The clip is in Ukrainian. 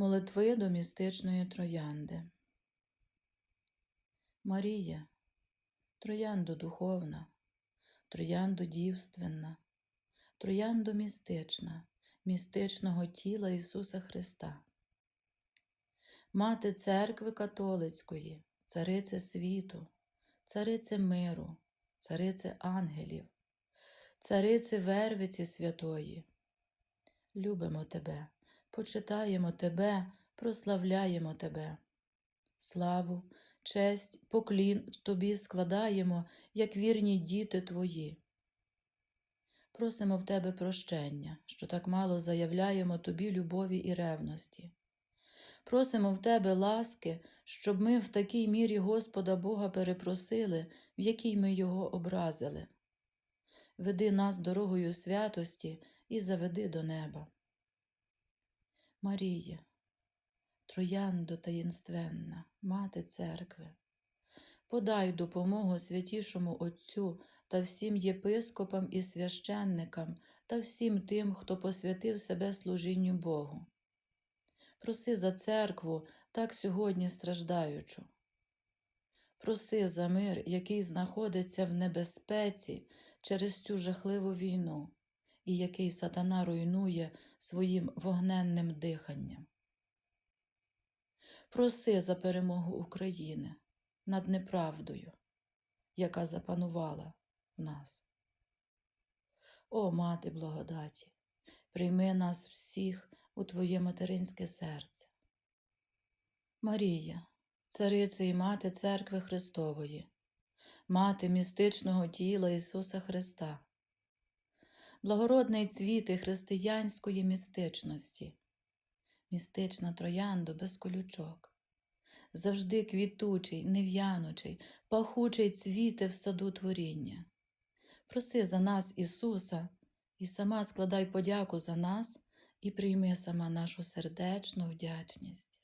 Молитви до містичної троянди. Марія, трояндо духовна, трояндо дівственна, трояндо містична, містичного тіла Ісуса Христа. Мати церкви католицької, царице світу, царице миру, царице ангелів, царице Вервиці святої. Любимо Тебе, почитаємо Тебе, прославляємо Тебе. Славу, честь, поклін Тобі складаємо, як вірні діти Твої. Просимо в Тебе прощення, що так мало заявляємо Тобі любові і ревності. Просимо в Тебе ласки, щоб ми в такій мірі Господа Бога перепросили, в якій ми Його образили. Веди нас дорогою святості і заведи до неба. Марія, трояндо таїнственна, мати церкви, подай допомогу святішому Отцю та всім єпископам і священникам та всім тим, хто посвятив себе служінню Богу. Проси за церкву, так сьогодні страждаючу. Проси за мир, який знаходиться в небезпеці через цю жахливу війну, і який сатана руйнує своїм вогненним диханням. Проси за перемогу України над неправдою, яка запанувала в нас. О, мати благодаті, прийми нас всіх у Твоє материнське серце. Марія, цариця і мати церкви Христової, мати містичного тіла Ісуса Христа, благородний цвіти християнської містичності, містична трояндо без колючок, завжди квітучий, нев'янучий, пахучий цвіти в саду творіння. Проси за нас, Ісуса, і сама складай подяку за нас і прийми сама нашу сердечну вдячність.